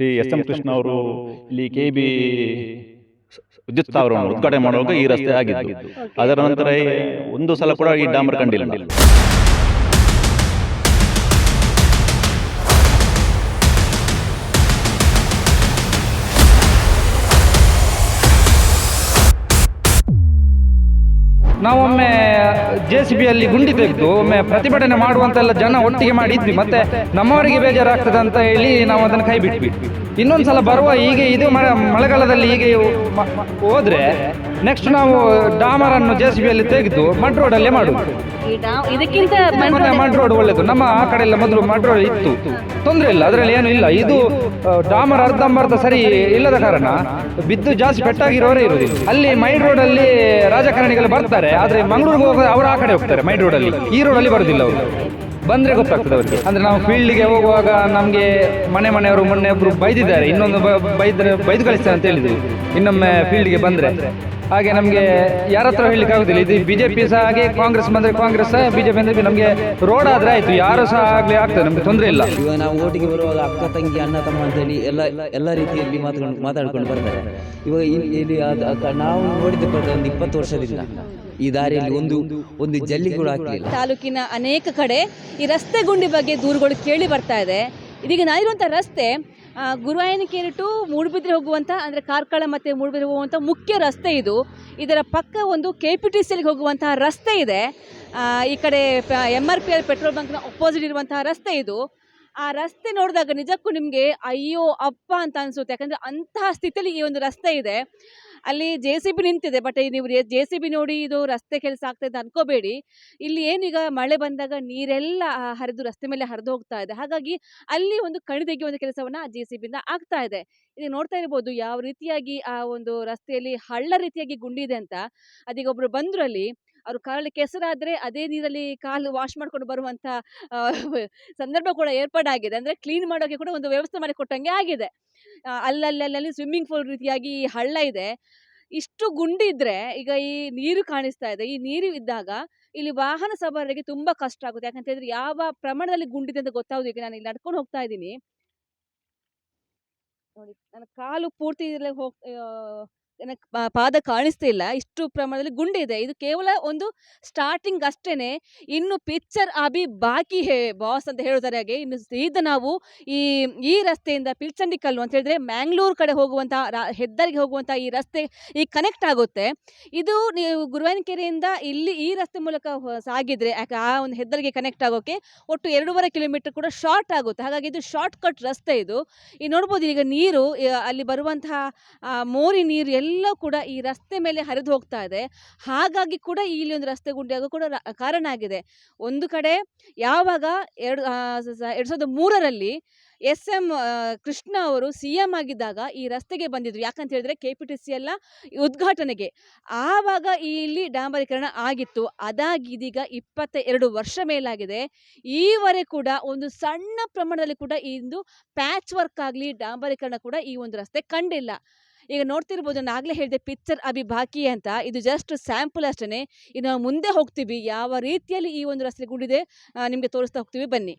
Shri S M Krishna ಅವರು ಇಲ್ಲಿ K B ವಿದ್ಯುತ್ ಸ್ಥಾವರವನ್ನು ಉದ್ಘಾಟನೆ ಮಾಡುವಾಗ ಈ ರಸ್ತೆ ಆಗಿದ್ದು. ಅದರ ನಂತರ ಒಂದು ಸಲ ಕೂಡ ಈ ಡಾಮರ್ ಕಂಡಿಲ್ಲ. ನಾವೊಮ್ಮೆ ಜೆ ಸಿ ಬಿಯಲ್ಲಿ ಗುಂಡಿ ತೆಗೆದು ಒಮ್ಮೆ ಪ್ರತಿಭಟನೆ ಮಾಡುವಂತೆಲ್ಲ ಜನ ಒಟ್ಟಿಗೆ ಮಾಡಿದ್ವಿ. ಮತ್ತೆ ನಮ್ಮವರಿಗೆ ಬೇಜಾರಾಗ್ತದೆ ಅಂತ ಹೇಳಿ ನಾವು ಅದನ್ನು ಕೈ ಬಿಟ್ವಿ ಇನ್ನೊಂದ್ಸಲ ಬರುವ ಹೀಗೆ ಇದು ಮಳೆ ಮಳೆಗಾಲದಲ್ಲಿ ಹೀಗೆ ಹೋದ್ರೆ ನೆಕ್ಸ್ಟ್ ನಾವು ಡಾಮರನ್ನು ಜೆ ಸಿ ಬಿಯಲ್ಲಿ ತೆಗೆದು ಮಡ್ ರೋಡಲ್ಲೇ ಮಾಡುದು. ಈ ಡಾ- ಇದಕ್ಕಿಂತ ಮಣ್ಣು ಮೊನ್ನೆ ಮಡ್ ರೋಡ್ ಒಳ್ಳೇದು. ನಮ್ಮ ಆ ಕಡೆ ಎಲ್ಲ ಮೊದಲು ಮಡ್ ರೋಡ್ ಇತ್ತು. ತೊಂದರೆ ಇಲ್ಲ ಅದರಲ್ಲಿ ಏನು ಇಲ್ಲ. ಇದು ಆ, ಡಾಮರ್ ಅರ್ಧಂಬರ್ಧ ಸರಿ ಇಲ್ಲದ ಕಾರಣ ಬಿದ್ದು ಜಾಸ್ತಿ ಪೆಟ್ಟಾಗಿರೋರೇ ಇರುವುದಿಲ್ಲ ಅಲ್ಲಿ ಮೈಡ್ ರೋಡ್ ಅಲ್ಲಿ ರಾಜಕಾರಣಿಗಳು ಬರ್ತಾರೆ ಆದ್ರೆ ಮಂಗಳೂರಿಗೆ ಹೋಗೋದು ಅವರು ಆ ಕಡೆ ಹೋಗ್ತಾರೆ ಮೈಡ್ ರೋಡ್ ಅಲ್ಲಿ ಈ ರೋಡ್ ಅಲ್ಲಿ ಬರುದಿಲ್ಲ ಅವರು. ಬಂದ್ರೆ ಗೊತ್ತಾಗ್ತದೆ ಅವರಿಗೆ. ಅಂದ್ರೆ ನಾವು ಫೀಲ್ಡ್ಗೆ ಹೋಗುವಾಗ ನಮಗೆ ಮನೆ ಮನೆಯವರು ಮೊನ್ನೆ ಒಬ್ರು ಬೈದಿದ್ದಾರೆ. ಇನ್ನೊಂದು ಬ- ಬೈದ್ರೆ ಬೈದು ಕಳಿಸ್ತಾರೆ ಅಂತ ಹೇಳಿದ್ರು. ಇನ್ನೊಮ್ಮೆ ಫೀಲ್ಡ್ಗೆ ಬಂದ್ರೆ. ಹಾಗೆ ನಮಗೆ ಯಾರ ಹತ್ರ ಹೇಳಲಿಕ್ಕೆ ಆಗುದಿಲ್ಲ. ಇದು ಬಿಜೆಪಿ ಸಹ ಹಾಗೆ ಕಾಂಗ್ರೆಸ್ ಬಂದರೆ ಕಾಂಗ್ರೆಸ್ ಸಹ ಬಿಜೆಪಿ ಅಂದರೆ ನಮಗೆ ರೋಡ್ ಆದ್ರೆ ಆಯ್ತು. ಯಾರು ಸಹ ಆಗ್ಲಿ ಆಗ್ತದೆ ನಮ್ಗೆ ತೊಂದರೆ ಇಲ್ಲ. ಇವಾಗ ನಾವು ಓಟಿಗೆ ಬರುವಾಗ ಅಕ್ಕ ತಂಗಿ ಅಣ್ಣ ತಮ್ಮ ಅಂತೇಳಿ ಎಲ್ಲ ಎಲ್ಲ ರೀತಿಯಲ್ಲಿ ಮಾತುಕೊಂಡು ಮಾತಾಡ್ಕೊಂಡು ಬರ್ತಾರೆ. ಇವಾಗ ಇಲ್ಲಿ ನಾವು ನೋಡಿದ ಪ್ರಕಾರ ಒಂದು ಇಪ್ಪತ್ತು ವರ್ಷದಿಂದ ಈ ದಾರಿಯಲ್ಲಿ ಒಂದು ಒಂದು ಜಲ್ಲಿ ಕೂಡ ಹಾಕಲಿಲ್ಲ ತಾಲೂಕಿನ ಅನೇಕ ಕಡೆ ಈ ರಸ್ತೆ ಗುಂಡಿ ಬಗ್ಗೆ ದೂರುಗಳು ಕೇಳಿ ಬರ್ತಾ ಇದೆ. ಇದೀಗ ನಾನಿರುವಂಥ ರಸ್ತೆ ಗುರುವಾಯನಕೆರೆ ಟು ಮೂಡುಬಿದ್ರೆ ಹೋಗುವಂಥ ಅಂದರೆ ಕಾರ್ಕಳ ಮತ್ತು ಮೂಡುಬಿದ್ರೆ ಹೋಗುವಂಥ ಮುಖ್ಯ ರಸ್ತೆ ಇದು. ಇದರ ಪಕ್ಕ ಒಂದು ಕೆ ಪಿ ಟಿ ಸಿಯಲ್ಲಿ ಹೋಗುವಂತಹ ರಸ್ತೆ ಇದೆ. ಈ ಕಡೆ M R P L petrol ಬಂಕ್ನ opposite ಇರುವಂತಹ ರಸ್ತೆ ಇದು. ಆ ರಸ್ತೆ ನೋಡಿದಾಗ ನಿಜಕ್ಕೂ ನಿಮಗೆ, ಅಯ್ಯೋ, ಅಪ್ಪ ಅಂತ ಅನಿಸುತ್ತೆ. ಯಾಕಂದರೆ ಅಂತಹ ಸ್ಥಿತಿಯಲ್ಲಿ ಈ ಒಂದು ರಸ್ತೆ ಇದೆ. ಅಲ್ಲಿ ಜೆ ಸಿ ಬಿ ನಿಂತಿದೆ ಬಟ್ ನೀವು ಜೆ ಸಿ ಬಿ ನೋಡಿ ಇದು ರಸ್ತೆ ಕೆಲಸ ಆಗ್ತದೆ ಅನ್ಕೋಬೇಡಿ. ಇಲ್ಲಿ ಏನೀಗ ಮಳೆ ಬಂದಾಗ ನೀರೆಲ್ಲ ಹರಿದು ರಸ್ತೆ ಮೇಲೆ ಹರಿದು ಹೋಗ್ತಾ ಇದೆ. ಹಾಗಾಗಿ ಅಲ್ಲಿ ಒಂದು ಕಣಿದೆಗೆ ಒಂದು ಕೆಲಸವನ್ನ ಜೆ ಸಿ ಬಿಯಿಂದ ಆಗ್ತಾ ಇದೆ. ಇಲ್ಲಿ ನೋಡ್ತಾ ಇರ್ಬೋದು ಯಾವ ರೀತಿಯಾಗಿ ಆ ಒಂದು ರಸ್ತೆಯಲ್ಲಿ ಹಳ್ಳ ರೀತಿಯಾಗಿ ಗುಂಡಿದೆ ಅಂತ. ಅದೀಗ ಒಬ್ರು ಬಂದ್ರು ಅಲ್ಲಿ. ಅವ್ರು ಕಾಲಲ್ಲಿ ಕೆಸರಾದರೆ ಅದೇ ನೀರಲ್ಲಿ ಕಾಲು ವಾಶ್ ಮಾಡ್ಕೊಂಡು ಬರುವಂತ ಸಂದರ್ಭ ಕೂಡ ಏರ್ಪಾಡಾಗಿದೆ. ಅಂದ್ರೆ ಕ್ಲೀನ್ ಮಾಡೋಕೆ ಕೂಡ ಒಂದು ವ್ಯವಸ್ಥೆ ಮಾಡಿ ಕೊಟ್ಟಂಗೆ ಆಗಿದೆ. ಅಲ್ಲಲ್ಲಲ್ಲಿ ಅಲ್ಲಲ್ಲಿ ಅಲ್ಲಲ್ಲಿ ಸ್ವಿಮ್ಮಿಂಗ್ ಪೂಲ್ ರೀತಿಯಾಗಿ ಹಳ್ಳ ಇದೆ. ಇಷ್ಟು ಗುಂಡಿ ಇದ್ರೆ ಈಗ ಈ ನೀರು ಕಾಣಿಸ್ತಾ ಇದೆ. ಈ ನೀರು ಇದ್ದಾಗ ಇಲ್ಲಿ ವಾಹನ ಸವಾರರಿಗೆ ತುಂಬಾ ಕಷ್ಟ ಆಗುತ್ತೆ. ಯಾಕಂತ ಹೇಳಿದ್ರೆ ಯಾವ ಪ್ರಮಾಣದಲ್ಲಿ ಗುಂಡಿದೆ ಅಂತ ಗೊತ್ತಾಗುದು. ಈಗ ನಾನು ಇಲ್ಲಿ ನಡ್ಕೊಂಡು ಹೋಗ್ತಾ ಇದ್ದೀನಿ. ನೋಡಿ, ನನ್ನ ಕಾಲು ಪೂರ್ತಿ ಹೋಗ್ ಪಾ- ಪಾದ ಕಾಣಿಸ್ತಾ ಇಲ್ಲ. ಇಷ್ಟು ಪ್ರಮಾಣದಲ್ಲಿ ಗುಂಡಿದೆ ಇದು. ಕೇವಲ ಒಂದು ಸ್ಟಾರ್ಟಿಂಗ್ ಅಷ್ಟೇನೆ. ಇನ್ನು ಪಿಕ್ಚರ್ ಅಭಿ ಬಾಕಿ ಹೇ ಬಾಸ್ ಅಂತ ಹೇಳ್ತಾರೆ ಹಾಗೆ. ಇನ್ನು ಸೀದಾ ನಾವು ಈ ಈ ರಸ್ತೆಯಿಂದ ಪಿಲ್ಚಂಡಿ ಕಲ್ಲು ಅಂತ ಹೇಳಿದ್ರೆ ಮ್ಯಾಂಗ್ಳೂರು ಕಡೆ ಹೋಗುವಂತ, ರಾ- ಹೆದ್ದಾರಿಗೆ ಹೋಗುವಂತ ಈ ರಸ್ತೆ ಈ ಕನೆಕ್ಟ್ ಆಗುತ್ತೆ. ಇದು ನೀವು ಗುರುವಾಯನಕೆರೆಯಿಂದ ಇಲ್ಲಿ ಈ ರಸ್ತೆ ಮೂಲಕ ಸಾಗಿದ್ರೆ, ಯಾಕೆ ಆ ಒಂದು ಹೆದ್ದಾರಿಗೆ ಕನೆಕ್ಟ್ ಆಗೋಕೆ ಒಟ್ಟು ಎರಡೂವರೆ ಕಿಲೋಮೀಟರ್ ಕೂಡ ಶಾರ್ಟ್ ಆಗುತ್ತೆ. ಹಾಗಾಗಿ ಇದು ಶಾರ್ಟ್ ಕಟ್ ರಸ್ತೆ ಇದು. ಈ ನೋಡ್ಬೋದು ಈಗ ನೀರು ಅಲ್ಲಿ ಬರುವಂತಹ ಮೋರಿ ನೀರು ಎಲ್ಲ ಕೂಡ ಈ ರಸ್ತೆ ಮೇಲೆ ಹರಿದು ಹೋಗ್ತಾ ಇದೆ. ಹಾಗಾಗಿ ಕೂಡ ಇಲ್ಲಿ ಒಂದು ರಸ್ತೆ ಗುಂಡಿ ಆಗೋ ಕೂಡ ಕಾರಣ ಆಗಿದೆ. ಒಂದು ಕಡೆ ಯಾವಾಗ ಎರಡು ಎರಡ್ ಸಾವಿರದ ಮೂರರಲ್ಲಿ ಎಸ್ ಎಂ ಕೃಷ್ಣ ಅವರು ಸಿ ಎಂ ಆಗಿದ್ದಾಗ ಈ ರಸ್ತೆಗೆ ಬಂದಿದ್ರು. ಯಾಕಂತ ಹೇಳಿದ್ರೆ ಕೆ ಪಿ ಟಿ ಸಿ ಎಲ್ಲ ಉದ್ಘಾಟನೆಗೆ. ಆವಾಗ ಇಲ್ಲಿ ಡಾಂಬರೀಕರಣ ಆಗಿತ್ತು. ಅದಾಗಿ ಇದೀಗ ಇಪ್ಪತ್ತ ಎರಡು ವರ್ಷ ಮೇಲಾಗಿದೆ. ಈವರೆ ಕೂಡ ಒಂದು ಸಣ್ಣ ಪ್ರಮಾಣದಲ್ಲಿ ಕೂಡ ಇಂದು ಪ್ಯಾಚ್ ವರ್ಕ್ ಆಗಲಿ, ಡಾಂಬರೀಕರಣ ಕೂಡ ಈ ಒಂದು ರಸ್ತೆ ಕಂಡಿಲ್ಲ. ಈಗ ನೋಡ್ತಿರ್ಬೋದು, ನಾನು ಆಗಲೇ ಹೇಳಿದೆ ಪಿಕ್ಚರ್ ಅಭಿ ಬಾಕಿ ಅಂತ. ಇದು ಜಸ್ಟ್ ಸ್ಯಾಂಪಲ್ ಅಷ್ಟೇ ಇನ್ನು ಮುಂದೆ ಹೋಗ್ತೀವಿ. ಯಾವ ರೀತಿಯಲ್ಲಿ ಈ ಒಂದು ರಸ್ತೆ ಗುಂಡಿದೆ ನಿಮಗೆ ತೋರಿಸ್ತಾ ಹೋಗ್ತೀವಿ. ಬನ್ನಿ.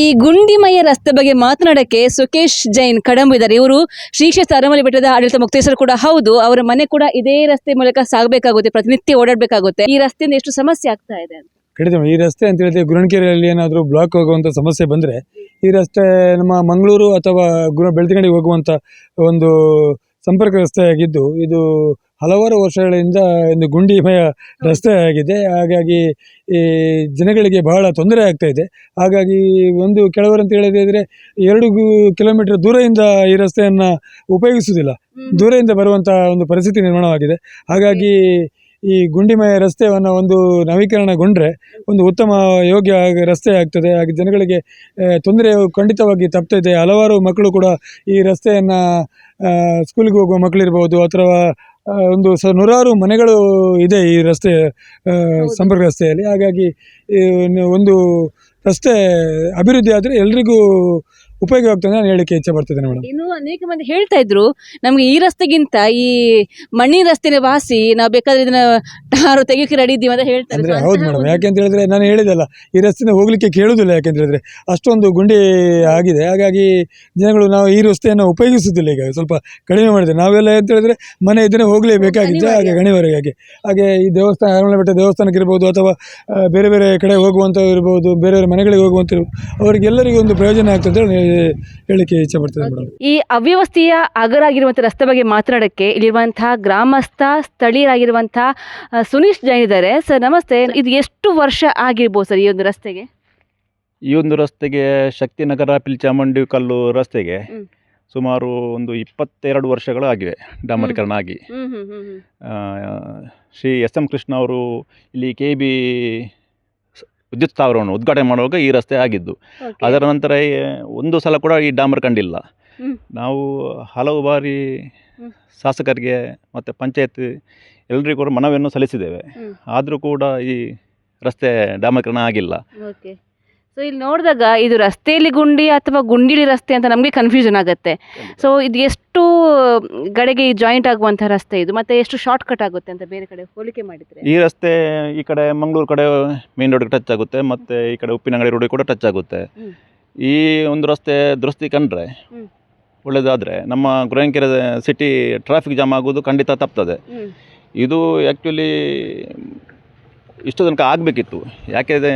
ಈ ಗುಂಡಿಮಯ ರಸ್ತೆ ಬಗ್ಗೆ ಮಾತನಾಡಕ್ಕೆ ಸುಕೇಶ್ ಜೈನ್ ಕಡಂಬು ಇದ್ದಾರೆ. ಇವರು ಶ್ರೀಕ್ಷೇತ್ರ ಅರಮಲಿ ಬೆಟ್ಟದ ಆಡಳಿತ ಮುಕ್ತೇಶ್ವರ ಕೂಡ ಹೌದು, ಅವರ ಮನೆ ಕೂಡ ಇದೇ ರಸ್ತೆ ಮೂಲಕ ಸಾಗಬೇಕಾಗುತ್ತೆ, ಪ್ರತಿನಿತ್ಯ ಓಡಾಡಬೇಕಾಗುತ್ತೆ. ಈ ರಸ್ತೆಯಿಂದ ಎಷ್ಟು ಸಮಸ್ಯೆ ಆಗ್ತಾ ಇದೆ ಖಂಡಿತ ಈ ರಸ್ತೆ ಅಂತ ಹೇಳಿದ್ರೆ ಗುರಣಕೆರೆಯಲ್ಲಿ ಏನಾದರೂ ಬ್ಲಾಕ್ ಹೋಗುವಂಥ ಸಮಸ್ಯೆ ಬಂದರೆ ಈ ರಸ್ತೆ ನಮ್ಮ ಮಂಗಳೂರು ಅಥವಾ ಗುರು ಬೆಳ್ತಂಗಡಿಗೆ ಹೋಗುವಂಥ ಒಂದು ಸಂಪರ್ಕ ರಸ್ತೆಯಾಗಿದ್ದು, ಇದು ಹಲವಾರು ವರ್ಷಗಳಿಂದ ಒಂದು ಗುಂಡಿಮಯ ರಸ್ತೆ ಆಗಿದೆ. ಹಾಗಾಗಿ ಈ ಜನಗಳಿಗೆ ಬಹಳ ತೊಂದರೆ ಆಗ್ತಾ ಇದೆ. ಹಾಗಾಗಿ ಒಂದು ಕೆಲವರು ಅಂತ ಹೇಳಿದ್ರೆ ಎರಡು ಕಿಲೋಮೀಟರ್ ದೂರದಿಂದ ಈ ರಸ್ತೆಯನ್ನು ಉಪಯೋಗಿಸುವುದಿಲ್ಲ. ದೂರದಿಂದ ಬರುವಂಥ ಒಂದು ಪರಿಸ್ಥಿತಿ ನಿರ್ಮಾಣವಾಗಿದೆ. ಹಾಗಾಗಿ ಈ ಗುಂಡಿಮಯ ರಸ್ತೆಯನ್ನು ಒಂದು ನವೀಕರಣಗೊಂಡ್ರೆ ಒಂದು ಉತ್ತಮ ಯೋಗ್ಯ ರಸ್ತೆ ಆಗ್ತದೆ. ಹಾಗೆ ಜನಗಳಿಗೆ ತೊಂದರೆ ಖಂಡಿತವಾಗಿ ತಪ್ತದೆ ಹಲವಾರು ಮಕ್ಕಳು ಕೂಡ ಈ ರಸ್ತೆಯನ್ನು ಸ್ಕೂಲಿಗೆ ಹೋಗುವ ಮಕ್ಕಳಿರ್ಬೋದು ಅಥವಾ ಒಂದು ಸ ನೂರಾರು ಮನೆಗಳು ಇದೆ ಈ ರಸ್ತೆ ಸಂಪರ್ಕ ರಸ್ತೆಯಲ್ಲಿ. ಹಾಗಾಗಿ ಒಂದು- ರಸ್ತೆ ಅಭಿವೃದ್ಧಿ ಆದರೆ ಎಲ್ರಿಗೂ ಉಪಯೋಗ ಆಗ್ತದೆ ನಾನು ಹೇಳಲಿಕ್ಕೆ ಇಚ್ಛೆ ಬರ್ತದೆ ಮೇಡಮ್ ಇನ್ನು ಅನೇಕ ಮಂದಿ ಹೇಳ್ತಾ ಇದ್ರು ನಮ್ಗೆ ಈ ರಸ್ತೆಗಿಂತ ಈ ಮಣ್ಣಿನ ರಸ್ತೆನೆ ವಾಸಿ ನಾವು ಬೇಕಾದ್ರೆ ಇದನ್ನ ಟಾರು ತೆಗಿಯೋಕೆ ರೆಡಿ ಇದ್ದೀವಿ ಅಂತ ಹೇಳ್ತಾರೆ. ಅಂದ್ರೆ ಹೌದು ಮೇಡಮ್ ಯಾಕೆ ಯಾಕೆಂತ ಹೇಳಿದ್ರೆ ನಾನು ಹೇಳಿದಲ್ಲ ಈ ರಸ್ತೆನ ಹೋಗಲಿಕ್ಕೆ ಕೇಳುವುದಿಲ್ಲ ಯಾಕೆಂತ ಹೇಳಿದ್ರೆ ಅಷ್ಟೊಂದು ಗುಂಡಿ ಆಗಿದೆ ಹಾಗಾಗಿ ಜನಗಳು ನಾವು ಈ ರಸ್ತೆಯನ್ನು ಉಪಯೋಗಿಸುವುದಿಲ್ಲ ಈಗ ಸ್ವಲ್ಪ ಕಡಿಮೆ ಮಾಡಿದೆ ನಾವೆಲ್ಲ ಅಂತ ಹೇಳಿದ್ರೆ ಮನೆ ಇದ್ರೆ ಹೋಗಲೇಬೇಕಾಗಿತ್ತು ಹಾಗೆ. ಗಣಿವರೆಗೆ ಹಾಗೆ. ಈ ದೇವಸ್ಥಾನ ಹರಮಳೆ ಬೆಟ್ಟ ದೇವಸ್ಥಾನಕ್ಕೆ ಇರ್ಬೋದು ಅಥವಾ ಆ, ಬೇರೆ ಬೇರೆ ಕಡೆ ಹೋಗುವಂಥ ಇರ್ಬೋದು ಬೇರೆ ಬೇರೆ ಮನೆಗಳಿಗೆ ಹೋಗುವಂಥ ಅವರಿಗೆಲ್ಲರಿಗೂ ಒಂದು ಪ್ರಯೋಜನ ಆಗ್ತದೆ ಅಂತ ಹೇಳಿ ಹೇಳಲಿಕ್ಕೆ ಇಚ್ಛೆ ಪಡ್ತೇನೆ ಮೇಡಮ್. ಈ ಅವ್ಯವಸ್ಥೆಯ ಅಗರಾಗಿರುವಂತಹ ರಸ್ತೆ ಬಗ್ಗೆ ಮಾತನಾಡಕ್ಕೆ ಇಲ್ಲಿರುವಂತಹ ಗ್ರಾಮಸ್ಥ ಸ್ಥಳೀಯರಾಗಿರುವಂತಹ ಸುನೀಶ್ ಜೈನ್ ಇದ್ದಾರೆ. ಸರ್ ನಮಸ್ತೆ. ಇದು ಎಷ್ಟು ವರ್ಷ ಆಗಿರ್ಬೋದು ಸರ್ ಈ ಒಂದು ರಸ್ತೆಗೆ? ಈ ಒಂದು ರಸ್ತೆಗೆ ಶಕ್ತಿನಗರ ಪಿಲ್ಚಾಮಂಡಿ ಕಲ್ಲು ರಸ್ತೆಗೆ ಸುಮಾರು ಒಂದು ಇಪ್ಪತ್ತೆರಡು ವರ್ಷಗಳು ಆಗಿವೆ ಡಾಮರೀಕರಣ ಆಗಿ. ಆ, ಶ್ರೀ ಎಸ್ ಎಂ ಕೃಷ್ಣ ಅವರು ಇಲ್ಲಿ ಕೆ ಬಿ ವಿದ್ಯುತ್ ಸ್ಥಾವರವನ್ನು ಉದ್ಘಾಟನೆ ಮಾಡುವಾಗ ಈ ರಸ್ತೆ ಆಗಿದ್ದು. ಅದರ ನಂತರ ಒಂದು ಸಲ ಕೂಡ ಈ ಡಾಮರ್ ಕಂಡಿಲ್ಲ. ನಾವು ಹಲವು ಬಾರಿ ಶಾಸಕರಿಗೆ ಮತ್ತು ಪಂಚಾಯತ್ ಎಲ್ಲರಿಗೂ ಕೂಡ ಮನವಿಯನ್ನು ಸಲ್ಲಿಸಿದ್ದೇವೆ. ಆದರೂ ಕೂಡ ಈ ರಸ್ತೆ ಡಾಮಕರಣ ಆಗಿಲ್ಲ. ಸೊ ಇಲ್ಲಿ ನೋಡಿದಾಗ ಇದು ರಸ್ತೆಯಲ್ಲಿ ಗುಂಡಿ ಅಥವಾ ಗುಂಡಿಲಿ ರಸ್ತೆ ಅಂತ ನಮಗೆ ಕನ್ಫ್ಯೂಷನ್ ಆಗುತ್ತೆ. ಸೊ ಇದು ಎಷ್ಟು ಕಡೆಗೆ ಜಾಯಿಂಟ್ ಆಗುವಂಥ ರಸ್ತೆ ಇದು? ಮತ್ತೆ ಎಷ್ಟು ಶಾರ್ಟ್ ಕಟ್ ಆಗುತ್ತೆ ಅಂತ ಬೇರೆ ಕಡೆ ಹೋಲಿಕೆ ಮಾಡಿದ್ರೆ? ಈ ರಸ್ತೆ ಈ ಕಡೆ ಮಂಗಳೂರು ಕಡೆ ಮೇನ್ ರೋಡ್ಗೆ ಟಚ್ ಆಗುತ್ತೆ ಮತ್ತು ಈ ಕಡೆ ಉಪ್ಪಿನಂಗಡಿ ರೋಡಿಗೆ ಕೂಡ ಟಚ್ ಆಗುತ್ತೆ. ಈ ಒಂದು ರಸ್ತೆ ದುರಸ್ತಿ ಕಂಡ್ರೆ. ಒಳ್ಳೆಯದಾದರೆ ನಮ್ಮ ಗುರುವಂಕೆರೆ ಸಿಟಿ ಟ್ರಾಫಿಕ್ ಜಾಮ್ ಆಗೋದು ಖಂಡಿತ ತಪ್ತದೆ. ಇದು ಆ್ಯಕ್ಚುಲಿ ಇಷ್ಟು ತನಕ ಆಗಬೇಕಿತ್ತು. ಯಾಕೆ ಇದೆ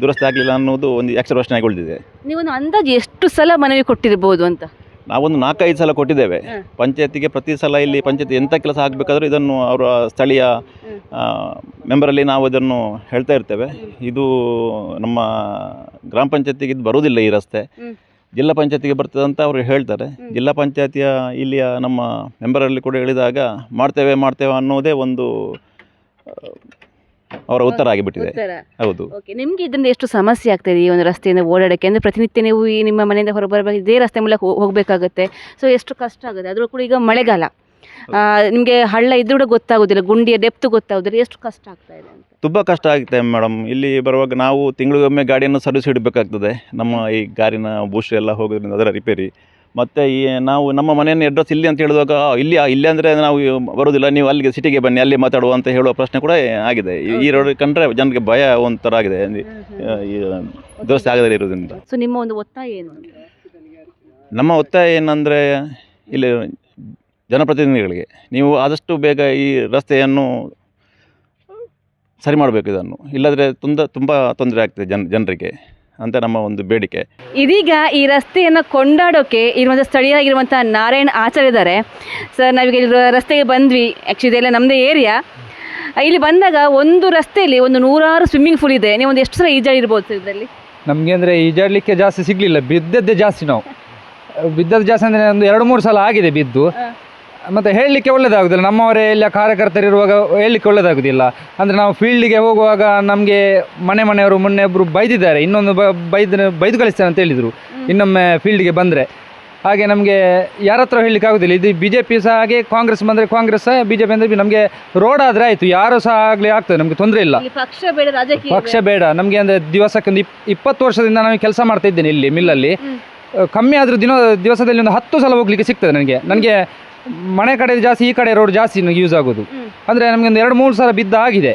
ದುರಸ್ತಿ ಆಗಲಿಲ್ಲ ಅನ್ನೋದು ಒಂದು ಎಕ್ಸ್ಟ್ರಾ ಪ್ರಶ್ನೆ ಆಗಿ ಉಳಿದಿದೆ ನೀವೊಂದು ಅಂದಾಜು ಎಷ್ಟು ಸಲ ಮನವಿ ಕೊಟ್ಟಿರ್ಬೋದು ಅಂತ? ನಾವೊಂದು ನಾಲ್ಕೈದು ಸಲ ಕೊಟ್ಟಿದ್ದೇವೆ. ಪಂಚಾಯತಿಗೆ ಪ್ರತಿ ಸಲ ಇಲ್ಲಿ ಪಂಚಾಯತಿ ಎಂಥ ಕೆಲಸ ಆಗಬೇಕಾದ್ರೂ ಇದನ್ನು ಅವರ ಸ್ಥಳೀಯ. ಮೆಂಬರಲ್ಲಿ ನಾವು ಇದನ್ನು ಹೇಳ್ತಾ ಇರ್ತೇವೆ. ಇದು ನಮ್ಮ ಗ್ರಾಮ ಪಂಚಾಯತಿಗೆ ಇದು ಬರುವುದಿಲ್ಲ ಈ ರಸ್ತೆ. ಜಿಲ್ಲಾ ಪಂಚಾಯತಿಗೆ ಬರ್ತದೆ ಅಂತ ಅವರು ಹೇಳ್ತಾರೆ. ಜಿಲ್ಲಾ ಪಂಚಾಯತಿಯ ಇಲ್ಲಿಯ ನಮ್ಮ ಮೆಂಬರಲ್ಲಿ ಕೂಡ ಹೇಳಿದಾಗ ಮಾಡ್ತೇವೆ ಮಾಡ್ತೇವೆ ಅನ್ನೋದೇ ಒಂದು ಅವರ ಉತ್ತರ ಆಗಿಬಿಟ್ಟಿದೆ. ಉತ್ತರ. ಹೌದು. ಓಕೆ ನಿಮ್ಗೆ ಇದರಿಂದ ಎಷ್ಟು ಸಮಸ್ಯೆ ಆಗ್ತದೆ ಈ ಒಂದು ರಸ್ತೆಯಿಂದ ಓಡಾಡಕ್ಕೆ? ಅಂದ್ರೆ ಪ್ರತಿನಿತ್ಯ ನೀವು ಈ ನಿಮ್ಮ ಮನೆಯಿಂದ ಹೊರಬರಬೇಕು ಇದೇ ರಸ್ತೆ ಮೂಲಕ ಹೋ- ಹೋಗ್ಬೇಕಾಗತ್ತೆ. ಸೊ ಎಷ್ಟು ಕಷ್ಟ ಆಗುತ್ತೆ? ಅದ್ರೂ ಕೂಡ ಈಗ ಮಳೆಗಾಲ. ನಿಮಗೆ ಹಳ್ಳ ಇದ್ರೂ ಕೂಡ ಗೊತ್ತಾಗೋದಿಲ್ಲ ಗುಂಡಿಯ ಡೆಪ್ತ್ ಗೊತ್ತಾಗೋದಿಲ್ಲ ಎಷ್ಟು ಕಷ್ಟ ಆಗ್ತಾ ಇದೆ ಅಂತ? ತುಂಬ ಕಷ್ಟ ಆಗುತ್ತೆ ಮೇಡಮ್ ಇಲ್ಲಿ ಬರುವಾಗ ನಾವು ತಿಂಗಳಿಗೊಮ್ಮೆ ಗಾಡಿಯನ್ನು ಸರ್ವಿಸ್ ಇಡಬೇಕಾಗ್ತದೆ ನಮ್ಮ ಈ ಕಾರಿನ ಬೂಸ್ಟ್ ಎಲ್ಲ ಹೋಗೋದ್ರಿಂದ ಅದರ ರಿಪೇರಿ ಮತ್ತು ಈ ನಾವು ನಮ್ಮ ಮನೆಯನ್ನು ಅಡ್ರೆಸ್ ಇಲ್ಲಿ ಅಂತ ಹೇಳಿದಾಗ "ಆ, ಇಲ್ಲಿ ಇಲ್ಲಿ ಅಂದರೆ ನಾವು ಬರೋದಿಲ್ಲ ನೀವು ಅಲ್ಲಿಗೆ ಸಿಟಿಗೆ ಬನ್ನಿ ಅಲ್ಲಿ ಮಾತಾಡುವ ಅಂತ ಹೇಳುವ ಪ್ರಶ್ನೆ ಕೂಡ ಆಗಿದೆ. ಈ- ರೋಡ್ ಕಂಡ್ರೆ ಜನರಿಗೆ ಭಯ ಒಂಥರ ಆಗಿದೆ ದುರಸ್ತಿ ಆಗದೇ ಇರೋದ್ರಿಂದ ಸೊ ನಿಮ್ಮ ಒಂದು ಒತ್ತಾಯ ಏನು? ನಮ್ಮ ಒತ್ತಾಯ ಏನಂದರೆ ಇಲ್ಲಿ ಜನಪ್ರತಿನಿಧಿಗಳಿಗೆ ನೀವು ಆದಷ್ಟು ಬೇಗ ಈ ರಸ್ತೆಯನ್ನು ಸರಿ ಮಾಡಬೇಕು ಇದನ್ನು. ಇಲ್ಲದ್ರೆ ತುಂಬ ತುಂಬ ತೊಂದರೆ ಆಗ್ತದೆ ಜನ ಜನರಿಗೆ. ಅಂತ ನಮ್ಮ ಒಂದು ಬೇಡಿಕೆ. ಇದೀಗ ಈ ರಸ್ತೆಯನ್ನು ಕೊಂಡಾಡೋಕೆ ಇರುವಂಥ ಸ್ಥಳೀಯರಾಗಿರುವಂಥ ನಾರಾಯಣ್ ಆಚಾರ್ಯ ಇದ್ದಾರೆ ಸರ್ ನಾವೀಗ ಇಲ್ಲಿ ರಸ್ತೆಗೆ ಬಂದ್ವಿ. ಆ್ಯಕ್ಚುಲಿ ಇದೆಲ್ಲ ನಮ್ಮದೇ ಏರಿಯಾ ಇಲ್ಲಿ ಬಂದಾಗ ಒಂದು ರಸ್ತೆಯಲ್ಲಿ ಒಂದು ನೂರಾರು ಸ್ವಿಮ್ಮಿಂಗ್ ಪೂಲ್ ಇದೆ. ನೀವು ಒಂದು ಎಷ್ಟು ಸಲ ಈಜಾಡಿರ್ಬೋದು ಸರ್ ಇದರಲ್ಲಿ? ನಮಗೆ ಅಂದರೆ ಈಜಾಡಲಿಕ್ಕೆ ಜಾಸ್ತಿ ಸಿಗಲಿಲ್ಲ. ಬಿದ್ದದ್ದೇ ಜಾಸ್ತಿ ನಾವು. ಬಿದ್ದದ್ದು ಜಾಸ್ತಿ ಅಂದರೆ ಒಂದು ಎರಡು ಮೂರು ಸಲ ಆಗಿದೆ ಬಿದ್ದು. ಮತ್ತು ಹೇಳಲಿಕ್ಕೆ ಒಳ್ಳೆಯದಾಗೋದಿಲ್ಲ ನಮ್ಮವರೇ ಎಲ್ಲ ಕಾರ್ಯಕರ್ತರಿರುವಾಗ ಹೇಳಲಿಕ್ಕೆ ಒಳ್ಳೆಯದಾಗೋದಿಲ್ಲ ಅಂದರೆ ನಾವು ಫೀಲ್ಡಿಗೆ ಹೋಗುವಾಗ ನಮಗೆ ಮನೆ ಮನೆಯವರು ಮೊನ್ನೆ ಒಬ್ಬರು ಬೈದಿದ್ದಾರೆ. ಇನ್ನೊಂದು ಬೈದ ಬೈದು ಕಳಿಸ್ತೇನೆ ಅಂತ ಹೇಳಿದರು. ಇನ್ನೊಮ್ಮೆ ಫೀಲ್ಡಿಗೆ ಬಂದರೆ. ಹಾಗೆ ನಮಗೆ ಯಾರ ಹತ್ರ ಹೇಳಲಿಕ್ಕೆ ಆಗೋದಿಲ್ಲ. ಇದು ಬಿ ಜೆ ಪಿ ಸಹ ಹಾಗೆ ಕಾಂಗ್ರೆಸ್ ಬಂದರೆ ಕಾಂಗ್ರೆಸ್ ಬಿ ಜೆ ಪಿ ಅಂದರೆ ನಮಗೆ ರೋಡ್ ಆದರೆ ಆಯಿತು. ಯಾರು ಸಹ ಆಗಲಿ ಆಗ್ತದೆ ನಮಗೆ ತೊಂದರೆ ಇಲ್ಲ. ಪಕ್ಷ ಬೇಡ ರಾಜಕೀಯ ಪಕ್ಷ ಬೇಡ. ನಮಗೆ ಅಂದರೆ ದಿವಸಕ್ಕೆ ಒಂದು ಇಪ್ಪತ್ತು ವರ್ಷದಿಂದ ನಾನು ಕೆಲಸ ಮಾಡ್ತಾ ಇದ್ದೇನೆ ಇಲ್ಲಿ ಮಿಲ್ಲಲ್ಲಿ. ಕಮ್ಮಿ ಆದರೂ ದಿನ ದಿವಸದಲ್ಲಿ ಒಂದು ಹತ್ತು ಸಲ ಹೋಗ್ಲಿಕ್ಕೆ ಸಿಗ್ತದೆ ನನಗೆ. ನನಗೆ ಮನೆ ಕಡೆ ಜಾಸ್ತಿ ಈ ಕಡೆ ರೋಡ್ ಜಾಸ್ತಿ ಯೂಸ್ ಆಗೋದು. ಅಂದ್ರೆ ನಮಗೆ ಒಂದು ಎರಡು ಮೂರು ಸಲ ಬಿದ್ದ ಆಗಿದೆ.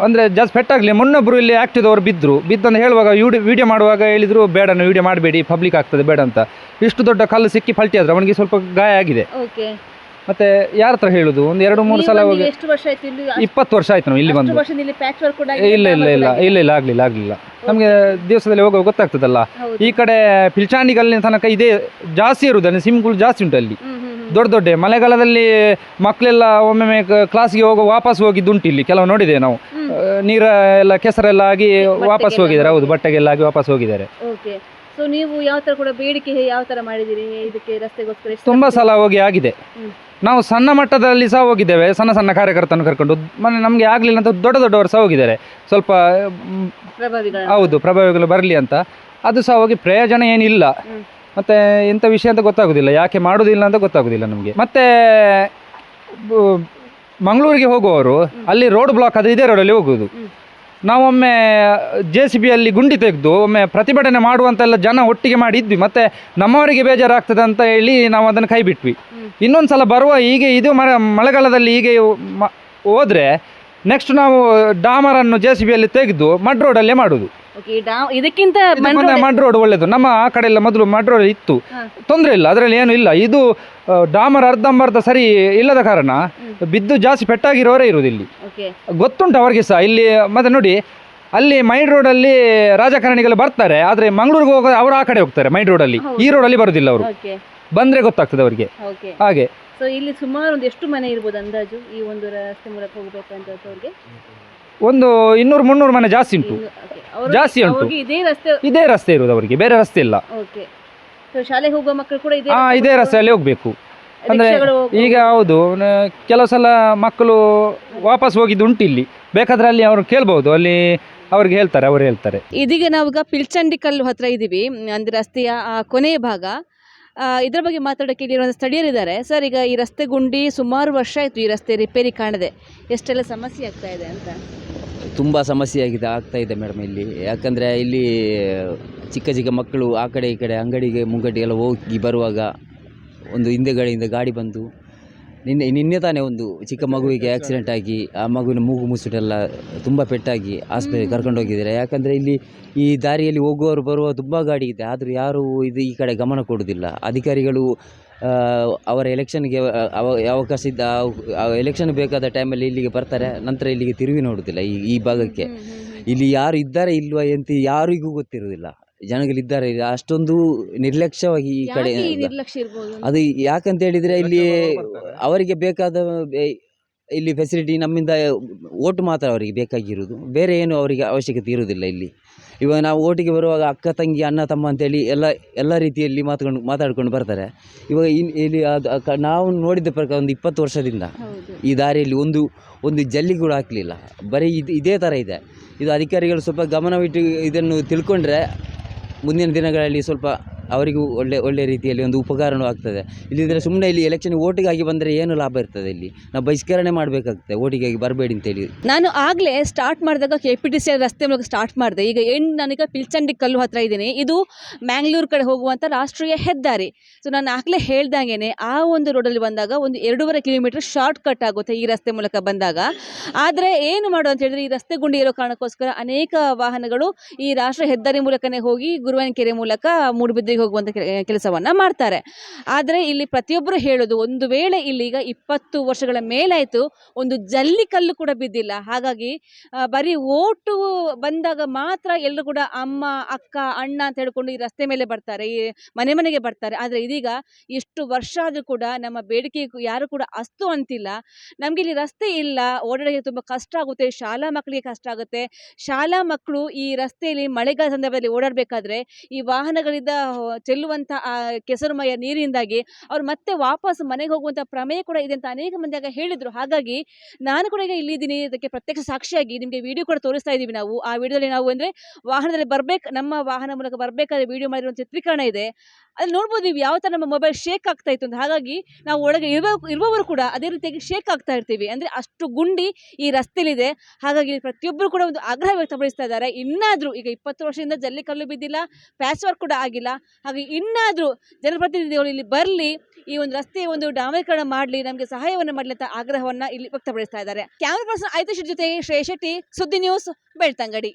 ಅಂದ್ರೆ ಜಾಸ್ತಿ ಪೆಟ್ಟಾಗಲಿ ಮೊನ್ನೊಬ್ಬರು ಇಲ್ಲಿ ಆ್ಯಕ್ಟಿದವರು ಬಿದ್ದರು ಬಿದ್ದಂತ ಹೇಳುವಾಗ ವಿಡಿಯೋ ವಿಡಿಯೋ ಮಾಡುವಾಗ ಹೇಳಿದರು ಬೇಡ ವಿಡಿಯೋ ಮಾಡಬೇಡಿ ಪಬ್ಲಿಕ್ ಆಗ್ತದೆ ಬೇಡ ಅಂತ. ಇಷ್ಟು ದೊಡ್ಡ ಕಲ್ಲು ಸಿಕ್ಕಿ ಪಲ್ಟಿ ಆದ್ರೆ ಅವನಿಗೆ ಸ್ವಲ್ಪ ಗಾಯ ಆಗಿದೆ. ಓಕೆ ಮತ್ತೆ ಯಾರ ಹತ್ರ ಹೇಳುದು? ಒಂದು ಎರಡು ಮೂರು ಸಲ ಹೋಗಿ ಎಷ್ಟು ವರ್ಷ ಆಯ್ತು ಇಲ್ಲಿ? ಅಷ್ಟು- ಇಪ್ಪತ್ತು ವರ್ಷ ಆಯ್ತು ನಾವು ಇಲ್ಲಿ ಬಂದು. ಇಲ್ಲಿ ಇಲ್ಲ ಇಲ್ಲ ಇಲ್ಲ ಇಲ್ಲ ಆಗಲಿಲ್ಲ ಆಗಲಿಲ್ಲ. ನಮಗೆ ದಿವಸದಲ್ಲಿ ಹೋಗುವಾಗ ಗೊತ್ತಾಗ್ತದಲ್ಲ. ಈ ಕಡೆ ಪಿಲ್ಚಾಂಡಿಗಲ್ಲಿನ ತನಕ ಇದೇ ಜಾಸ್ತಿ ಇರುವುದು ಅಂದರೆ ಸಿಮ್ಗಳು ಜಾಸ್ತಿ ಉಂಟು ಅಲ್ಲಿ. ದೊಡ್ಡ ದೊಡ್ಡ ಮಳೆಗಾಲದಲ್ಲಿ ಮಕ್ಕಳೆಲ್ಲ ಒಮ್ಮೊಮ್ಮೆ ಕ್ಲಾಸ್ಗೆ ಹೋಗೋ ವಾಪಸ್ ಹೋಗಿದ್ದುಂಟು ಇಲ್ಲಿ ಕೆಲವು ನೋಡಿದೆ ನಾವು. ನೀರ ಎಲ್ಲ ಕೆಸರೆಲ್ಲ ಆಗಿ ವಾಪಸ್ ಹೋಗಿದ್ದಾರೆ. ಹೌದು ಬಟ್ಟೆಗೆಲ್ಲ ಆಗಿ ವಾಪಸ್ ಹೋಗಿದ್ದಾರೆ. ಓಕೆ. ಸೊ ನೀವು ಯಾವ ತರ ಕೂಡ ಬೇಡಿಕೆ ಯಾವ ತರ ಮಾಡಿದಿರಿ ಇದಕ್ಕೆ ರಸ್ತೆಗೋಸ್ಕರ ಎಷ್ಟು ತುಂಬ ಸಲ ಹೋಗಿ ಆಗಿದೆ. ನಾವು ಸಣ್ಣ ಮಟ್ಟದಲ್ಲಿ ಸಹ ಹೋಗಿದ್ದೇವೆ. ಸಣ್ಣ ಸಣ್ಣ ಕಾರ್ಯಕರ್ತನ ಕರ್ಕೊಂಡು ಮನೆ ನಮಗೆ ಆಗಲಿಲ್ಲ ಅಂತ ದೊಡ್ಡ ದೊಡ್ಡವರು ಸಹ ಹೋಗಿದ್ದಾರೆ. ಸ್ವಲ್ಪ ಮ್, ಪ್ರಭಾವಿಗಳ ಹೌದು ಪ್ರಭಾವಿಗಳು ಬರಲಿ ಅಂತ. ಅದು ಸಹ ಹೋಗಿ ಪ್ರಯೋಜನ ಏನಿಲ್ಲ. ಮತ್ತೆ ಎಂಥ ವಿಷಯ ಅಂತ ಗೊತ್ತಾಗೋದಿಲ್ಲ. ಯಾಕೆ ಮಾಡೋದಿಲ್ಲ ಅಂತ ಗೊತ್ತಾಗೋದಿಲ್ಲ ನಮಗೆ. ಮತ್ತೆ ಮಂಗಳೂರಿಗೆ ಹೋಗುವವರು, ಅಲ್ಲಿ ರೋಡ್ ಬ್ಲಾಕ್ ಅದು ಇದೇ ರೋಡಲ್ಲಿ ಹೋಗೋದು. ನಾವೊಮ್ಮೆ ಜೆ ಸಿ ಬಿಯಲ್ಲಿ ಗುಂಡಿ ತೆಗೆದು, ಒಮ್ಮೆ ಪ್ರತಿಭಟನೆ ಮಾಡುವಂತೆಲ್ಲ ಜನ ಒಟ್ಟಿಗೆ ಮಾಡಿದ್ವಿ ಮತ್ತು ನಮ್ಮವರಿಗೆ ಬೇಜಾರಾಗ್ತದೆ ಅಂತ ಹೇಳಿ ನಾವು ಅದನ್ನು ಕೈ ಬಿಟ್ವಿ. ಇನ್ನೊಂದು ಸಲ ಬರುವ ಹೀಗೆ ಇದು ಮರ, ಮಳೆಗಾಲದಲ್ಲಿ ಹೀಗೆ ಹೋದ್ರೆ ನೆಕ್ಸ್ಟ್ ನಾವು ಡಾಮರನ್ನು ಜೆ ಸಿ ಬಿಯಲ್ಲಿ ತೆಗೆದು, ಮಡ್ ರೋಡಲ್ಲೇ ಮಾಡುದು. ಓಕೆ ಇದಕ್ಕಿಂತ ಮಡ್ ರೋಡ್ ಒಳ್ಳೇದು. ನಮ್ಮ ಆ ಕಡೆ ಎಲ್ಲ ಮೊದಲು ಮಡ್ ರೋಡ್ ಇತ್ತು. ತೊಂದರೆ ಇಲ್ಲ ಅದರಲ್ಲಿ ಏನು ಇಲ್ಲ. ಇದು ಡಾಮರ್ ಅರ್ಧಂಬರ್ಧ ಸರಿ ಇಲ್ಲದ ಕಾರಣ ಬಿದ್ದು ಜಾಸ್ತಿ ಪೆಟ್ಟಾಗಿರೋರೇ ಇರುವುದು ಇಲ್ಲಿ ಓಕೆ ಗೊತ್ತುಂಟು ಅವರಿಗೆ ಸಹ. ಇಲ್ಲಿ ಮತ್ತೆ ನೋಡಿ ಅಲ್ಲಿ ಮೈನ್ ರೋಡಲ್ಲಿ ರಾಜಕಾರಣಿಗಳು ಬರ್ತಾರೆ ಆದರೆ ಮಂಗಳೂರಿಗೆ ಹೋಗೋ ಅವರು ಆ ಕಡೆ ಹೋಗ್ತಾರೆ ಮೈನ್ ರೋಡಲ್ಲಿ. ಈ ರೋಡಲ್ಲಿ ಬರೋದಿಲ್ಲ ಅವರು. ಓಕೆ ಬಂದ್ರೆ ಗೊತ್ತಾಗ್ತದೆ ಅವರಿಗೆ. ಓಕೆ ಹಾಗೆ. ಸೊ ಇಲ್ಲಿ ಸುಮಾರು ಒಂದು ಎಷ್ಟು ಮನೆ ಇರ್ಬೋದು ಅಂದಾಜು ಈ ಒಂದು ರಸ್ತೆ ಮೂಲಕ ಅಂತ ಅವ್ರಿಗೆ. ಒಂದು ಇನ್ನೂರು ಮುನ್ನೂರು ಮನೆ ಜಾಸ್ತಿ ಉಂಟು. ಜಾಸ್ತಿ ಉಂಟು. ಅವ್ರಿಗೆ ಇದೇ ರಸ್ತೆ ಇದೇ ರಸ್ತೆ ಇರುವುದು ಅವರಿಗೆ ಬೇರೆ ರಸ್ತೆ ಇಲ್ಲ. ಓಕೆ ಸೊ ಶಾಲೆಗೆ ಹೋಗುವ ಮಕ್ಕಳು ಕೂಡ ಇದೇ ಆ ರಸ್ತೆ ಇದೇ ರಸ್ತೆಯಲ್ಲಿ ಹೋಗ್ಬೇಕು. ಅಂದ್ರೆ ರಿಕ್ಷಾಗಳು? ಈಗ ಹೌದು ನ- ಕೆಲವು ಸಲ ಮಕ್ಕಳು ವಾಪಸ್ ಹೋಗಿದ್ದು ಉಂಟು ಇಲ್ಲಿ. ಬೇಕಾದ್ರೆ ಅಲ್ಲಿ ಅವರು ಕೇಳ್ಬೋದು ಅಲ್ಲಿ ಅವ್ರಿಗೆ ಹೇಳ್ತಾರೆ ಅವರು ಹೇಳ್ತಾರೆ. ಇದೀಗ ನಾವೀಗ ಪಿಲ್ಚಂಡಿ ಕಲ್ಲು ಹತ್ರ ಇದ್ದೀವಿ ಮ್, ಅಂದ್ರೆ ರಸ್ತೆಯ ಆ ಕೊನೆಯ ಭಾಗ. ಆ, ಇದ್ರ ಬಗ್ಗೆ ಮಾತಾಡೋಕೆ ಇಲ್ಲಿರುವ ಸ್ಥಳೀಯರಿದ್ದಾರೆ ಸರ್ ಈಗ ಈ ರಸ್ತೆ ಗುಂಡಿ ಸುಮಾರು ವರ್ಷ ಆಯಿತು ಈ ರಸ್ತೆ ರಿಪೇರಿ ಕಾಣದೆ. ಎಷ್ಟೆಲ್ಲ ಸಮಸ್ಯೆ ಆಗ್ತಾ ಇದೆ ಅಂತ? ತುಂಬ ಸಮಸ್ಯೆ ಆಗಿದೆ, ಆಗ್ತಾ ಇದೆ ಮೇಡಮ್ ಇಲ್ಲಿ. ಯಾಕಂದರೆ ಇಲ್ಲಿ ಚಿಕ್ಕ ಚಿಕ್ಕ ಮಕ್ಕಳು ಆ ಕಡೆ ಈ ಕಡೆ ಅಂಗಡಿಗೆ ಮುಂಗಡಿಗೆಲ್ಲ ಹೋಗಿ ಬರುವಾಗ ಒಂದು ಹಿಂದೆಗಡೆಯಿಂದ ಗಾಡಿ ಬಂದು ನಿನ್ನೆ ನಿನ್ನೆ ತಾನೇ ಒಂದು ಚಿಕ್ಕ ಮಗುವಿಗೆ ಆಕ್ಸಿಡೆಂಟ್ ಆಗಿ, ಆ ಮಗುವಿನ ಮೂಗು ಮುಸುಟೆಲ್ಲ ತುಂಬ ಪೆಟ್ಟಾಗಿ ಆಸ್ಪತ್ರೆಗೆ ಕರ್ಕೊಂಡು ಹೋಗಿದ್ದಾರೆ. ಯಾಕಂದರೆ ಇಲ್ಲಿ ಈ ದಾರಿಯಲ್ಲಿ ಹೋಗುವವರು ಬರುವ ತುಂಬ ಗಾಡಿ ಇದೆ. ಆದರೂ ಯಾರೂ ಇದು ಈ ಕಡೆ ಗಮನ ಕೊಡುವುದಿಲ್ಲ. ಅಧಿಕಾರಿಗಳು ಅವರ ಎಲೆಕ್ಷನ್ಗೆ ಅವ ಅವಕಾಶ ಇದ್ದ ಎಲೆಕ್ಷನ್ ಬೇಕಾದ ಟೈಮಲ್ಲಿ ಇಲ್ಲಿಗೆ ಬರ್ತಾರೆ. ನಂತರ ಇಲ್ಲಿಗೆ ತಿರುಗಿ ನೋಡೋದಿಲ್ಲ ಈ ಈ ಭಾಗಕ್ಕೆ. ಇಲ್ಲಿ ಯಾರು ಇದ್ದಾರೆ ಇಲ್ವ ಅಂತ ಯಾರಿಗೂ ಗೊತ್ತಿರೋದಿಲ್ಲ ಜನಗಳಿದ್ದಾರೆ ಇಲ್ಲಿ ಅಷ್ಟೊಂದು ನಿರ್ಲಕ್ಷ್ಯವಾಗಿ ಈ ಕಡೆ ಅದು ಯಾಕಂತ ಹೇಳಿದ್ರೆ ಇಲ್ಲಿ ಅವರಿಗೆ ಬೇಕಾದ ಇಲ್ಲಿ ಫೆಸಿಲಿಟಿ ನಮ್ಮಿಂದ ಓಟ್ ಮಾತ್ರ ಅವರಿಗೆ ಬೇಕಾಗಿರುವುದು. ಬೇರೆ ಏನು ಅವರಿಗೆ ಅವಶ್ಯಕತೆ ಇರುವುದಿಲ್ಲ ಇಲ್ಲಿ. ಇವಾಗ ನಾವು ಓಟಿಗೆ ಬರುವಾಗ ಅಕ್ಕ ತಂಗಿ ಅಣ್ಣ ತಮ್ಮ ಅಂತೇಳಿ ಎಲ್ಲ ಎಲ್ಲ ರೀತಿಯಲ್ಲಿ ಮಾತುಕೊಂಡು ಮಾತಾಡ್ಕೊಂಡು ಬರ್ತಾರೆ. ಇವಾಗ ಇನ್ ಇಲ್ಲಿ ಅದು ನಾವು ನೋಡಿದ ಪ್ರಕಾರ ಒಂದು ಇಪ್ಪತ್ತು ವರ್ಷದಿಂದ ಈ ದಾರಿಯಲ್ಲಿ ಒಂದು ಒಂದು ಜಲ್ಲಿ ಕೂಡ ಹಾಕಲಿಲ್ಲ. ಬರೀ ಇದು ಇದೇ ಥರ ಇದೆ. ಇದು ಅಧಿಕಾರಿಗಳು ಸ್ವಲ್ಪ ಗಮನವಿಟ್ಟು ಇದನ್ನು ತಿಳ್ಕೊಂಡ್ರೆ ಮುಂದಿನ ದಿನಗಳಲ್ಲಿ ಸ್ವಲ್ಪ ಅವರಿಗೂ ಒಳ್ಳೆ ಒಳ್ಳೆ ರೀತಿಯಲ್ಲಿ ಒಂದು ಉಪಕಾರವೂ ಆಗ್ತದೆ. ಇಲ್ಲದಿದ್ದರೆ ಸುಮ್ಮನೆ ಇಲ್ಲಿ ಎಲೆಕ್ಷನ್ ಓಟಿಗಾಗಿ ಬಂದರೆ ಏನು ಲಾಭ ಇರ್ತದೆ ಇಲ್ಲಿ? ನಾವು ಬಹಿಷ್ಕರಣೆ ಮಾಡಬೇಕಾಗ್ತದೆ, ಓಟಿಗಾಗಿ ಬರಬೇಡಿ ಅಂತೇಳಿ ನಾನು ಆಗಲೇ ಸ್ಟಾರ್ಟ್ ಮಾಡಿದಾಗ ಕೆ ಪಿ ಟಿ ಸಿ ರಸ್ತೆ ಮೂಲಕ ಸ್ಟಾರ್ಟ್ ಮಾಡಿದೆ. ಈಗ ಎಂಡ್ ನನಗೆ ಪಿಲ್ಚಂಡಿ ಕಲ್ಲು ಹತ್ರ ಇದ್ದೀನಿ. ಇದು ಮ್ಯಾಂಗ್ಳೂರು ಕಡೆ ಹೋಗುವಂಥ ರಾಷ್ಟ್ರೀಯ ಹೆದ್ದಾರಿ. ಸೊ ನಾನು ಆಗಲೇ ಹೇಳ್ದಂಗೆ ಆ ಒಂದು ರೋಡಲ್ಲಿ ಬಂದಾಗ ಒಂದು ಎರಡೂವರೆ ಕಿಲೋಮೀಟರ್ ಶಾರ್ಟ್ ಕಟ್ ಆಗುತ್ತೆ ಈ ರಸ್ತೆ ಮೂಲಕ ಬಂದಾಗ. ಆದರೆ ಏನು ಮಾಡು ಅಂತ ಹೇಳಿದ್ರೆ ಈ ರಸ್ತೆ ಗುಂಡಿ ಇರೋ ಕಾರಣಕ್ಕೋಸ್ಕರ ಅನೇಕ ವಾಹನಗಳು ಈ ರಾಷ್ಟ್ರೀಯ ಹೆದ್ದಾರಿ ಮೂಲಕನೇ ಹೋಗಿ ಗುರುವಾನಕೆರೆ ಮೂಲಕ ಮೂಡುಬಿದ್ರಿಗೆ ಹೋಗುವಂಥ ಕೆಲಸವನ್ನು ಮಾಡ್ತಾರೆ. ಆದರೆ ಇಲ್ಲಿ ಪ್ರತಿಯೊಬ್ಬರು ಹೇಳೋದು, ಒಂದು ವೇಳೆ ಇಲ್ಲಿಗ ಇಪ್ಪತ್ತು ವರ್ಷಗಳ ಮೇಲಾಯಿತು, ಒಂದು ಜಲ್ಲಿ ಕಲ್ಲು ಕೂಡ ಬಿದ್ದಿಲ್ಲ. ಹಾಗಾಗಿ ಬರೀ ಓಟು ಬಂದಾಗ ಮಾತ್ರ ಎಲ್ಲರೂ ಕೂಡ ಅಮ್ಮ, ಅಕ್ಕ, ಅಣ್ಣ ಅಂತ ಹೇಳ್ಕೊಂಡು ಈ ರಸ್ತೆ ಮೇಲೆ ಬರ್ತಾರೆ, ಈ ಮನೆ ಮನೆಗೆ ಬರ್ತಾರೆ. ಆದರೆ ಇದೀಗ ಇಷ್ಟು ವರ್ಷ ಆದರೂ ಕೂಡ ನಮ್ಮ ಬೇಡಿಕೆ ಯಾರು ಕೂಡ ಅಸ್ತು ಅಂತಿಲ್ಲ. ನಮಗೆ ಇಲ್ಲಿ ರಸ್ತೆ ಇಲ್ಲ. ಓಡಾಡೋಕ್ಕೆ ತುಂಬ ಕಷ್ಟ ಆಗುತ್ತೆ. ಶಾಲಾ ಮಕ್ಕಳಿಗೆ ಕಷ್ಟ ಆಗುತ್ತೆ. ಶಾಲಾ ಮಕ್ಕಳು ಈ ರಸ್ತೆಯಲ್ಲಿ ಮಳೆಗಾಲ ಸಂದರ್ಭದಲ್ಲಿ ಓಡಾಡಬೇಕಾದ್ರೆ ಈ ವಾಹನಗಳಿಂದ ಚೆಲ್ಲುವಂಥ, ಆ, ಕೆಸರುಮಯ ನೀರಿನಿಂದಾಗಿ ಅವ್ರು ಮತ್ತೆ ವಾಪಸ್ ಮನೆಗೆ ಹೋಗುವಂಥ ಪ್ರಮೇಯ ಕೂಡ ಇದೆ ಅಂತ ಅನೇಕ ಮಂದಿ ಹೇಳಿದರು. ಹಾಗಾಗಿ ನಾನು ಕೂಡ ಈಗ ಇಲ್ಲಿದ್ದೀನಿ. ಇದಕ್ಕೆ ಪ್ರತ್ಯಕ್ಷ ಸಾಕ್ಷಿಯಾಗಿ ನಿಮಗೆ ವಿಡಿಯೋ ಕೂಡ ತೋರಿಸ್ತಾ ಇದ್ದೀವಿ ನಾವು. ಆ ವಿಡಿಯೋದಲ್ಲಿ ನಾವು ಅಂದರೆ ವಾಹನದಲ್ಲಿ ಬರ್ಬೇಕು, ನಮ್ಮ ವಾಹನ ಮೂಲಕ ಬರಬೇಕಾದ್ರೆ ವಿಡಿಯೋ ಮಾಡಿರೋ ಚಿತ್ರೀಕರಣ ಇದೆ. ಅಲ್ಲಿ ನೋಡ್ಬೋದು ನೀವು ಯಾವ ಥರ ನಮ್ಮ ಮೊಬೈಲ್ ಶೇಕ್ ಆಗ್ತಾ ಇತ್ತು ಅಂತ ಹಾಗಾಗಿ ನಾವು ಒಳಗೆ ಇರುವ, ಇರುವವರು ಕೂಡ ಅದೇ ರೀತಿಯಾಗಿ ಶೇಕ್ ಆಗ್ತಾ ಇರ್ತೀವಿ. ಅಂದರೆ ಅಷ್ಟು ಗುಂಡಿ ಈ ರಸ್ತೆಲಿದೆ. ಹಾಗಾಗಿ ಪ್ರತಿಯೊಬ್ಬರು ಕೂಡ ಒಂದು ಆಗ್ರಹ ವ್ಯಕ್ತಪಡಿಸ್ತಾ ಇದ್ದಾರೆ. ಇನ್ನಾದರೂ ಈಗ ಇಪ್ಪತ್ತು ವರ್ಷದಿಂದ ಜಲ್ಲಿ ಕಲ್ಲು ಬಿದ್ದಿಲ್ಲ ಪ್ಯಾಚ್ ವರ್ಕ್ ಕೂಡ ಆಗಿಲ್ಲ. ಹಾಗೆ ಇನ್ನಾದರೂ ಜನಪ್ರತಿನಿಧಿಗಳು ಇಲ್ಲಿ ಬರಲಿ, ಈ ಒಂದು ರಸ್ತೆಯ ಒಂದು ಡಾಮರೀಕರಣ ಮಾಡಲಿ, ನಮಗೆ ಸಹಾಯವನ್ನು ಮಾಡಲಿ ಅಂತ ಆಗ್ರಹವನ್ನು ಇಲ್ಲಿ ವ್ಯಕ್ತಪಡಿಸ್ತಾ ಇದ್ದಾರೆ. ಕ್ಯಾಮ್ರಾ ಪರ್ಸನ್ ಆಯ್ತು ಜೊತೆಗೆ ಶ್ರೇಯ ಶೆಟ್ಟಿ, ಸುದ್ದಿ ನ್ಯೂಸ್ ಬೆಳ್ತಂಗಡಿ.